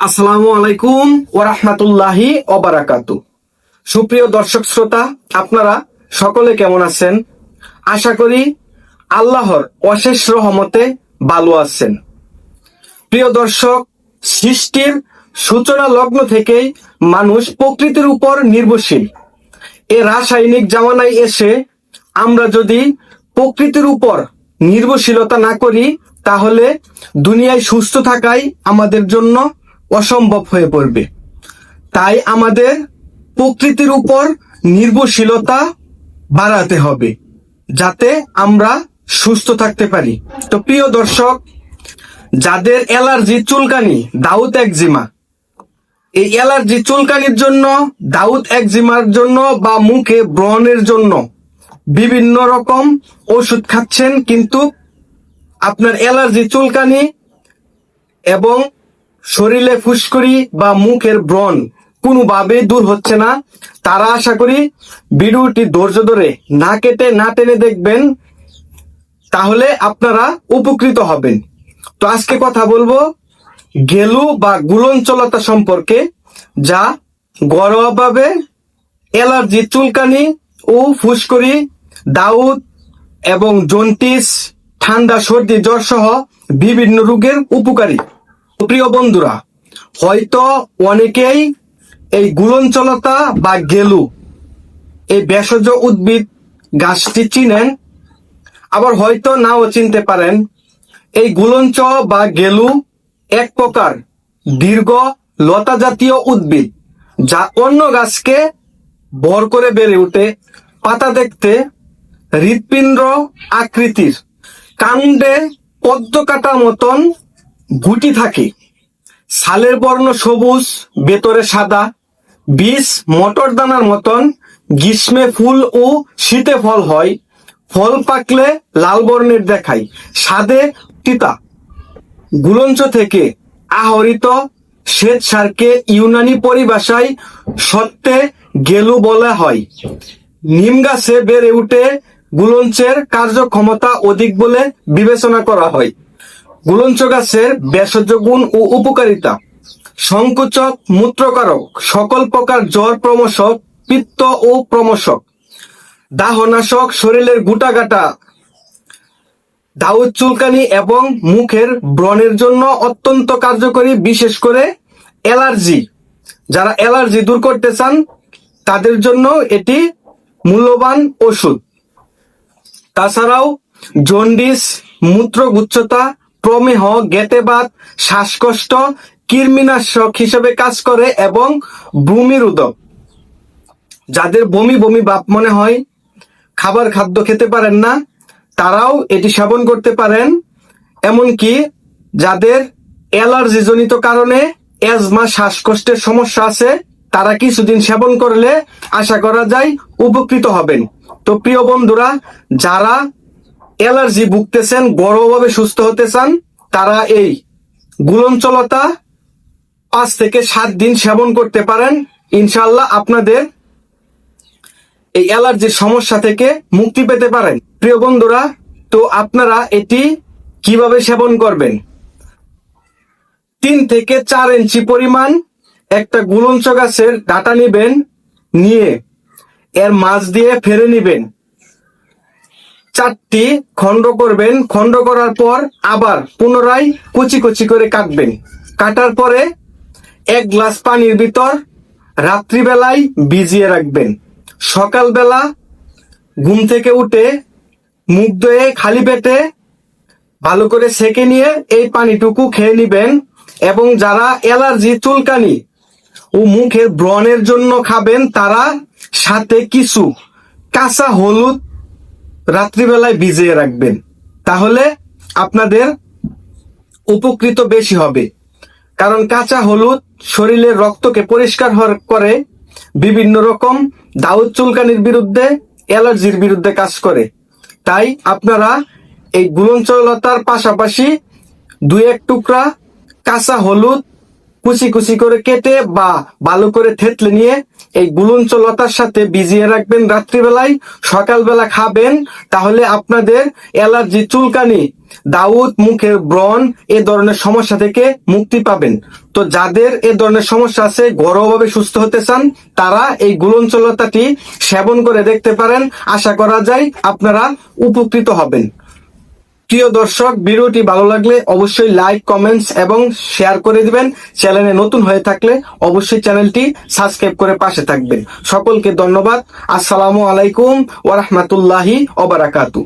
আসসালামু আলাইকুম ওরহমাতুল্লাহি অবারাকাতু সুপ্রিয় দর্শক শ্রোতা, আপনারা সকলে কেমন আছেন? আশা করি আল্লাহর অশেষ রহমতে ভালো আছেন। প্রিয় দর্শক, সৃষ্টির সূচনা লগ্ন থেকেই মানুষ প্রকৃতির উপর নির্ভরশীল। এ রাসায়নিক জামানায় এসে আমরা যদি প্রকৃতির উপর নির্ভরশীলতা না করি, তাহলে দুনিয়ায় সুস্থ থাকাই আমাদের জন্য অসম্ভব হয়ে পড়বে। তাই আমাদের প্রকৃতির উপর নির্ভরশীলতা বাড়াতে হবে, যাতে আমরা সুস্থ থাকতে পারি। তো প্রিয় দর্শক, যাদের অ্যালার্জি চুলকানি, দাউদ একজিমা। এই অ্যালার্জি চুলকানির জন্য, দাউদ একজিমার জন্য বা মুখে ব্রণের জন্য বিভিন্ন রকম ওষুধ খাচ্ছেন, কিন্তু আপনার অ্যালার্জি চুলকানি এবং শরীরে ফুসকুড়ি বা মুখের ব্রণ কোনোভাবে দূর হচ্ছে না। তারা আশা করি ভিডিওটি ধৈর্য ধরে না কেটে, না টেনে দেখবেন, তাহলে আপনারা উপকৃত হবেন। তো আজকে কথা বলব গেলু বা গুলঞ্চলতা সম্পর্কে, যা ঘরোয়াভাবে অ্যালার্জি, চুলকানি ও ফুসকুড়ি, দাউদ এবং জন্টিস, ঠান্ডা, সর্দি জ্বর সহ বিভিন্ন রোগের উপকারী। প্রিয় বন্ধুরা, হয়তো অনেকেই এই গুলঞ্চলতা বা গেলু, এই ভেষজ উদ্ভিদ গাছটি চিনেন, আবার হয়তো নাও চিনতে পারেন, এই গুলঞ্চ বা গেলু এক প্রকার দীর্ঘ লতা জাতীয় উদ্ভিদ যা অন্য গাছকে ভর করে বেড়ে উঠে পাতা দেখতে হৃৎপিণ্ড আকৃতির, কাণ্ডে পদ্ম কাটার মতন গুটি থাকে। সালের বর্ণ সবুজ ভেতরে সাদা। বীজ মটর দানার মতন, গ্রীষ্মে ফুল ও শীতে ফল হয়। ফল পাকলে লাল বর্ণের দেখায়, স্বাদে তিতা। গুলঞ্চ থেকে আহরিত শ্বেত সারকে ইউনানি পরিভাষায় সত্যে গেলু বলা হয়। নিম গাছে বেড়ে উঠে গুলঞ্চের কার্যক্ষমতা অধিক বলে বিবেচনা করা হয়। গুলঞ্চ গাছের ভেষজ গুণ ও উপকারিতা। সংকোচক, মূত্রকারক, সকল প্রকার জ্বর প্রমোশক পিত্ত ও প্রমোশক দাহনাশক শরীরের গুটাগাটা, দাউদ চুলকানি এবং মুখের ব্রণের জন্য অত্যন্ত কার্যকরী, বিশেষ করে অ্যালার্জি। যারা অ্যালার্জি দূর করতে চান, তাদের জন্য এটি মূল্যবান ওষুধ। তাছাড়াও জন্ডিস, মূত্রগুচ্ছতা প্রমেহ গেটেবাত শ্বাসকষ্ট, কৃমিনাশক হিসেবে কাজ করে এবং ভূমির উদক যাদের বমি বমি বাপ মনে হয়, খাবার খাদ্য খেতে পারেন না, তারাও এটি সেবন করতে পারেন। এমনকি যাদের অ্যালার্জি জনিত কারণে অ্যাজমা, শ্বাসকষ্টের সমস্যা আছে, তারা কিছুদিন সেবন করলে আশা করা যায় উপকৃত হবেন। তো প্রিয় বন্ধুরা, যারা অ্যালার্জি ভুগতেছেন বড়ভাবে সুস্থ হতে চান, তারা এই গুলঞ্চলতা পাঁচ থেকে সাত দিন সেবন করতে পারেন। ইনশাল্লাহ আপনাদের এই অ্যালার্জির সমস্যা থেকে মুক্তি পেতে পারেন। প্রিয় বন্ধুরা, তো আপনারা এটি কীভাবে সেবন করবেন? তিন থেকে চার ইঞ্চি পরিমাণ একটা গুলঞ্চ গাছের ডাটা নিবেন, নিয়ে এর মাছ দিয়ে ফেলে নিবেন। চারটি খণ্ড করবেন। খণ্ড করার পর আবার পুনরায় কুচি কুচি করে কাটবেন। কাটার পরে এক গ্লাস পানির ভিতর রাত্রিবেলায় ভিজিয়ে রাখবেন। সকালবেলা ঘুম থেকে উঠে মুখ ধুয়ে খালি পেটে ভালো করে সেকে নিয়ে এই পানিটুকু খেয়ে নিবেন এবং যারা অ্যালার্জি চুলকানি ও মুখের ব্রণের জন্য খাবেন, তারা সাথে কিছু কাঁচা হলুদ রাত্রিবেলায় ভিজিয়ে রাখবেন। তাহলে আপনাদের উপকৃত বেশি হবে। কারণ কাঁচা হলুদ শরীরের রক্তকে পরিষ্কার করে বিভিন্ন রকম দাউদ চুলকানির বিরুদ্ধে, অ্যালার্জির বিরুদ্ধে কাজ করে। তাই আপনারা এই গুলঞ্চলতার পাশাপাশি দুই এক টুকরা কাঁচা হলুদ কুচি কুচি করে কেটে বা ভালো করে থেতলে নিয়ে এই গুলঞ্চ লতার সাথে ভিজিয়ে রাখবেন রাত্রিবেলায়। সকালবেলা খাবেন, তাহলে আপনাদের অ্যালার্জি চুলকানি, দাউদ মুখের ব্রণ, এ ধরনের সমস্যা থেকে মুক্তি পাবেন। তো যাদের এ ধরনের সমস্যা আছে, ঘরোয়াভাবে সুস্থ হতে চান, তারা এই গুলঞ্চলতাটি সেবন করে দেখতে পারেন। আশা করা যায় আপনারা উপকৃত হবেন। প্রিয় দর্শক, ভিডিওটি ভালো লাগলে অবশ্যই লাইক কমেন্টস এবং শেয়ার করে দিবেন। চ্যানেলে নতুন হয়ে থাকলে অবশ্যই চ্যানেলটি সাবস্ক্রাইব করে পাশে থাকবেন। সকলকে ধন্যবাদ। আসসালামু আলাইকুম ওরহমতুল্লাহি ওবারাকাতু